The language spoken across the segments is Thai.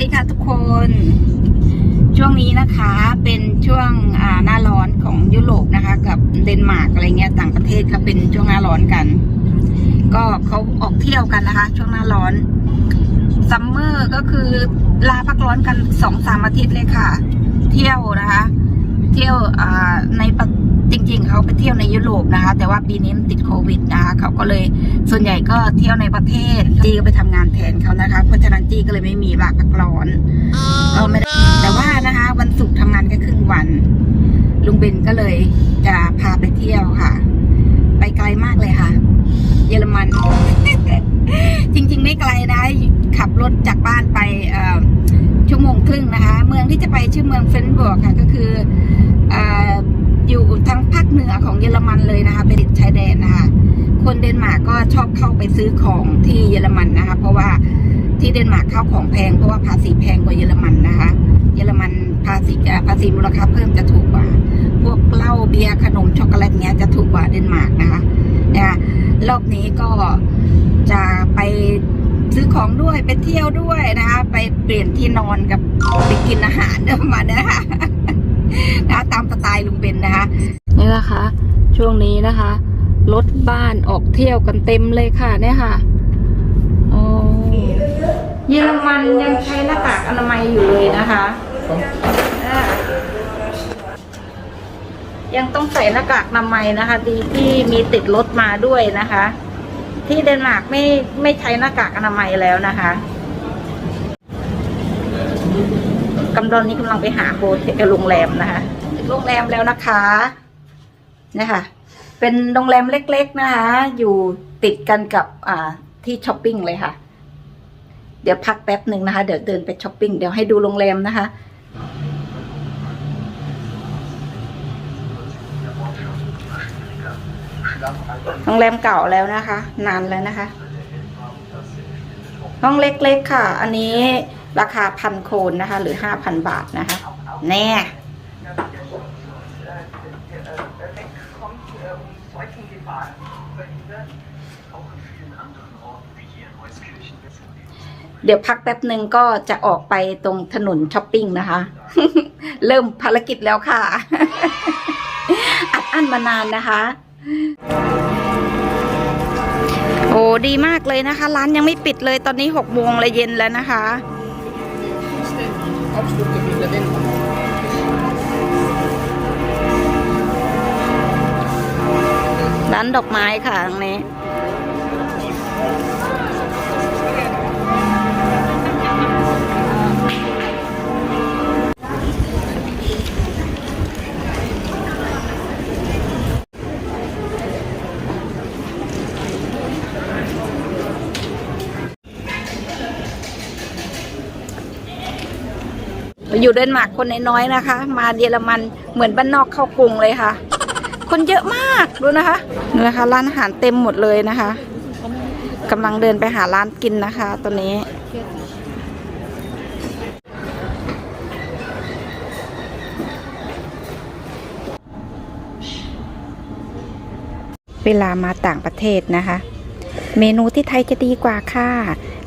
ดีค่ะทุกคน ช่วงนี้นะคะเป็นช่วงหน้าร้อนของยุโรปนะคะ กับเดนมาร์กอะไรเงี้ยต่างประเทศเขาเป็นช่วงหน้าร้อนกัน ก็เขาออกเที่ยวกันนะคะ ช่วงหน้าร้อนซัมเมอร์ก็คือลาพักร้อนกันสองสามอาทิตย์เลยค่ะ เที่ยวนะคะ เที่ยวในประ จริง ๆ เขาไปเที่ยวในยุโรปนะคะ แต่ว่าปีนี้มันติดโควิดนะคะเขาก็เลยส่วนใหญ่ก็เที่ยวในประเทศจีก็ไปทำงานแทนเขานะคะ เพราะฉะนั้นจีก็เลยไม่มีลาพักร้อนก็ไม่ได้แต่ว่านะคะ วันศุกร์ทำงานแค่ครึ่งวัน ลุงเบนก็เลยจะพาไปเที่ยวค่ะ ไปไกลมากเลยค่ะ เยอรมัน จริง ๆ ไม่ไกลนะขับรถจากบ้านไปเอ่อชั่วโมงครึ่งนะคะ เมืองที่จะไปชื่อเมืองเฟรนบวร์กค่ะ ก็คือเอยู่ทางภาคเหนือของเยอรมันเลยนะคะเป็นติดชายแดนนะคะ คนเดนมาร์กก็ชอบเข้าไปซื้อของที่เยอรมันนะคะ เพราะว่าที่เดนมาร์กเข้าของแพงเพราะว่าภาษีแพงกว่าเยอรมันนะคะ เยอรมันภาษีภาษีมูลค่าเพิ่มจะถูกกว่า พวกเหล้าเบียร์ขนมช็อกโกแลตเนี้ยจะถูกกว่าเดนมาร์กนะคะนะคะรอบนี้ก็จะไปซื้อของด้วยไปเที่ยวด้วยนะคะ ไปเปลี่ยนที่นอนกับไปกินอาหารเดิมมานะคะ นะคะตามสไตล์ลุงเบนนะคะ นี่นะคะ ช่วงนี้นะคะรถบ้านออกเที่ยวกันเต็มเลยค่ะเนี่ยค่ะโอ้เยอรมันยังใช้หน้ากากอนามัยอยู่เลยนะคะอ่ายังต้องใส่หน้ากากอนามัยนะคะ ดีที่มีติดรถมาด้วยนะคะ ที่เดนมาร์กไม่ไม่ใช้หน้ากากอนามัยแล้วนะคะ กำลังนี้กำลังไปหาโฮเทลโรงแรมนะคะถึงโรงแรมแล้วนะคะเนี่ยค่ะเป็นโรงแรมเล็ก ๆนะคะ อยู่ติดกันกับอ่าที่ช้อปปิ้งเลยค่ะ เดี๋ยวพักแป๊บหนึ่งนะคะ เดี๋ยวเดินไปช้อปปิ้งเดี๋ยวให้ดูโรงแรมนะคะโรงแรมเก่าแล้วนะคะ นานแล้วนะคะ ห้องเล็กๆค่ะ อันนี้ ราคาพันโคนนะคะ หรือห้าพันบาทนะคะ แน่เดี๋ยวพักแป๊บหนึ่งก็จะออกไปตรงถนนช้อปปิ้งนะคะ เริ่มภารกิจแล้วค่ะ อัดอั้นมานานนะคะ โอ้ดีมากเลยนะคะ ร้านยังไม่ปิดเลยตอนนี้หกโมงเลยเย็นแล้วนะคะ Absolute Widerwillen. ร้านดอกไม้ค่ะตรงนี้ อยู่เดนมาร์กคนน้อยๆนะคะ มาเยอรมันเหมือนบ้านนอกเข้ากรุงเลยค่ะ คนเยอะมากดูนะคะนี่นะคะ ร้านอาหารเต็มหมดเลยนะคะกำลังเดินไปหาร้านกินนะคะตอนนี้เวลามาต่างประเทศนะคะ เมนูที่ไทยจะดีกว่าค่ะ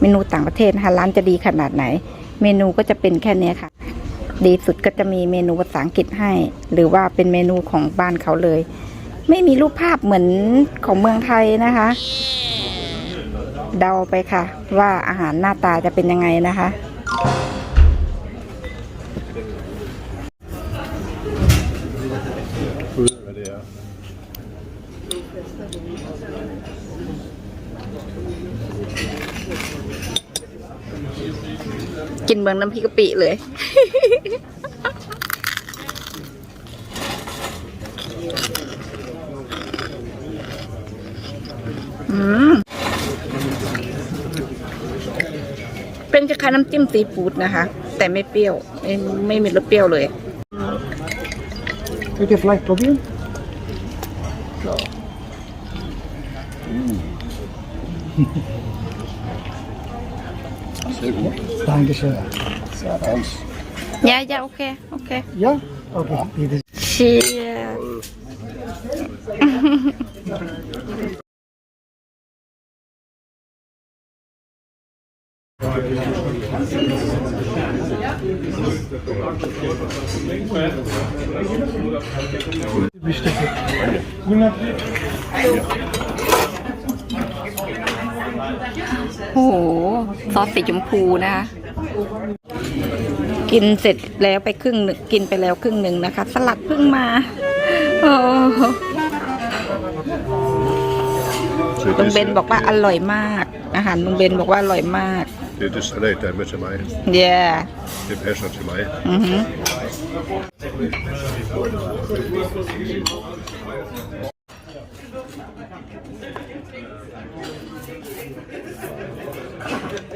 เมนูต่างประเทศนะคะร้านจะดีขนาดไหน เมนูก็จะเป็นแค่นี้ค่ะ ดีสุดก็จะมีเมนูภาษาอังกฤษให้ หรือว่าเป็นเมนูของบ้านเขาเลย ไม่มีรูปภาพเหมือนของเมืองไทยนะคะ เดาไปค่ะ ว่าอาหารหน้าตาจะเป็นยังไงนะคะ กินเมืองน้ำพริกกะปิเลยอืมเป็นคล้ายๆน้ำจิ้มซีฟู้ดนะคะ แต่ไม่เปรี้ยว ไม่ไม่มีรสเปรี้ยวเลย Wil je vielleicht probieren? Sehr gut. Dankeschön. Sehr eins. ยายาโอเคโอเค Ja? Okay, bitte. เโอ้โห ซอสสีชมพูนะคะ กินเสร็จแล้วไปครึ่งหนึ่งกินไปแล้วครึ่งหนึ่งนะคะ สลัดเพิ่งมาโอ้โห Så ลุง det, เบนบอกว่าอร่อยมาก อาหารลุงเบนบอกว่าอร่อยมาก det er det salat der er med til mig. เย้ Det passer til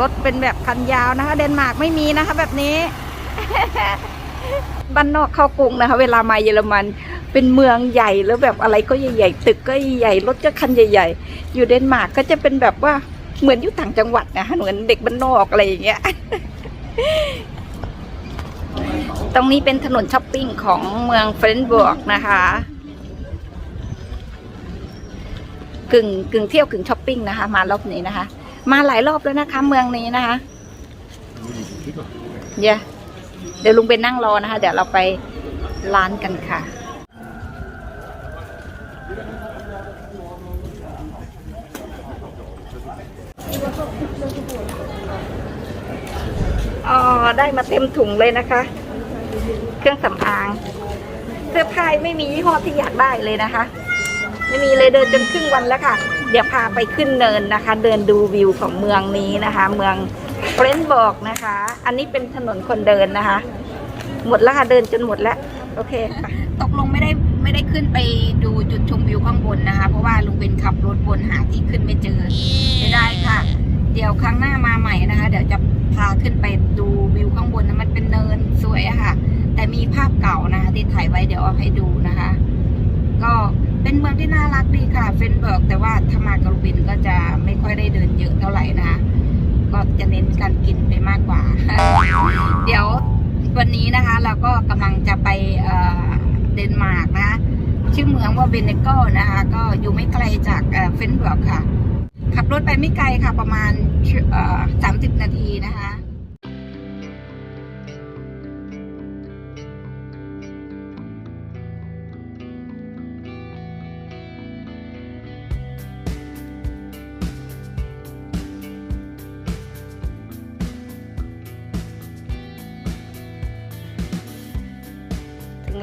รถเป็นแบบคันยาวนะคะ เดนมาร์กไม่มีนะคะ แบบนี้ บ้านนอกเข้ากรุงนะคะ เวลามาเยอรมัน เป็นเมืองใหญ่แล้วแบบอะไรก็ใหญ่ๆตึกก็ใหญ่รถก็คันใหญ่ ๆ อยู่เดนมาร์กก็จะเป็นแบบว่าเหมือนอยู่ต่างจังหวัดนะคะเหมือนเด็กบ้านนอกอะไรอย่างเงี้ยตรงนี้เป็นถนนช้อปปิ้งของเมืองเฟรนบวกนะคะ กึ่งกึ่งเที่ยวกึ่งช้อปปิ้งนะคะ มารอบนี้นะคะ มาหลายรอบแล้วนะคะ เมืองนี้นะคะเดี๋ยวเดี๋ยวลุงไปนั่งรอนะคะ เดี๋ยวเราไปร้านกันค่ะ อ๋อ ได้มาเต็มถุงเลยนะคะ เครื่องสำอาง เสื้อผ้าไม่มียี่ห้อที่อยากได้เลยนะคะ ไม่มีเลยเดินจนครึ่งวันแล้วค่ะ เดี๋ยวพาไปขึ้นเนินนะคะ เดินดูวิวของเมืองนี้นะคะ เมืองเฟรนบอกนะคะ อันนี้เป็นถนนคนเดินนะคะ หมดแล้วค่ะเดินจนหมดแล้วโอเค ตกลงไม่ได้ไม่ได้ขึ้นไปดูจุดชมวิวข้างบนนะคะ เพราะว่าลุงเป็นขับรถวนหาที่ขึ้นไม่เจอไม่ได้ค่ะ เดี๋ยวครั้งหน้ามาใหม่นะคะ เดี๋ยวจะพาขึ้นไปดูวิวข้างบนนะมันเป็นเนินสวยอะค่ะ แต่มีภาพเก่านะคะที่ถ่ายไว้เดี๋ยวเอาให้ดูนะคะ ก็ เป็นเมืองที่น่ารักดีค่ะ เฟนเบิร์กแต่ว่าถ้ามากรุบินก็จะไม่ค่อยได้เดินเยอะเท่าไหร่นะคะก็จะเน้นการกินไปมากกว่า เดี๋ยววันนี้นะคะ เราก็กำลังจะไปเดนมาร์กนะชื่อเมืองว่าเบเนโกนะคะ ก็อยู่ไม่ไกลจากเฟนเบิร์กค่ะ ขับรถไปไม่ไกลค่ะประมาณสามสิบนาทีนะคะ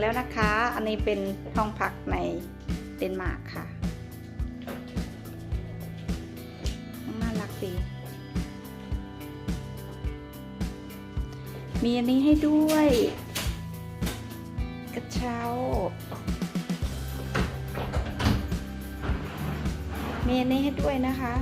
แล้วนะคะ อันนี้เป็นห้องพักในเดนมาร์กค่ะน่ารักดีมีอันนี้ให้ด้วย กระเช้า มีอันนี้ให้ด้วยนะคะ